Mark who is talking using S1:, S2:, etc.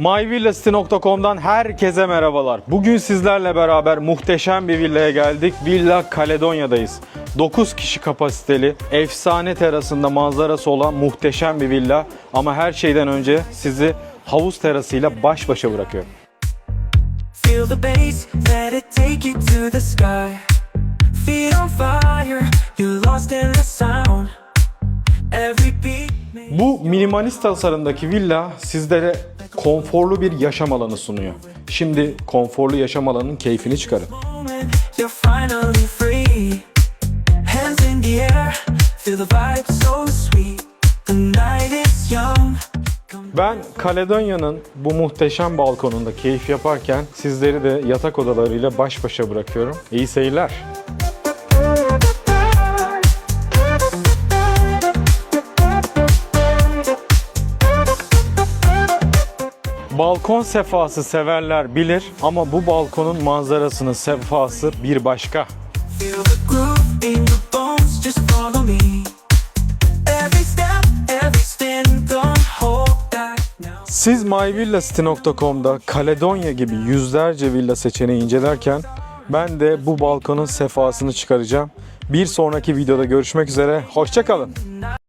S1: MyVillasity.com'dan herkese merhabalar. Bugün sizlerle beraber muhteşem bir villaya geldik. Villa Caledonya'dayız. 9 kişi kapasiteli, efsane terasında manzarası olan muhteşem bir villa. Ama her şeyden önce sizi havuz terasıyla baş başa bırakıyorum.
S2: Feel the bass, let it take you to the sky. Feet on fire, you're lost in the sound. Every beat makes
S1: Bu minimalist tasarımdaki villa sizlere konforlu bir yaşam alanı sunuyor. Şimdi konforlu yaşam alanının keyfini çıkarın. Ben Caledonya'nın bu muhteşem balkonunda keyif yaparken sizleri de yatak odalarıyla baş başa bırakıyorum. İyi seyirler. Balkon sefası severler bilir ama bu balkonun manzarasının sefası bir başka. Siz myvillasity.com'da Kaledonya gibi yüzlerce villa seçeneği incelerken ben de bu balkonun sefasını çıkaracağım. Bir sonraki videoda görüşmek üzere. Hoşçakalın.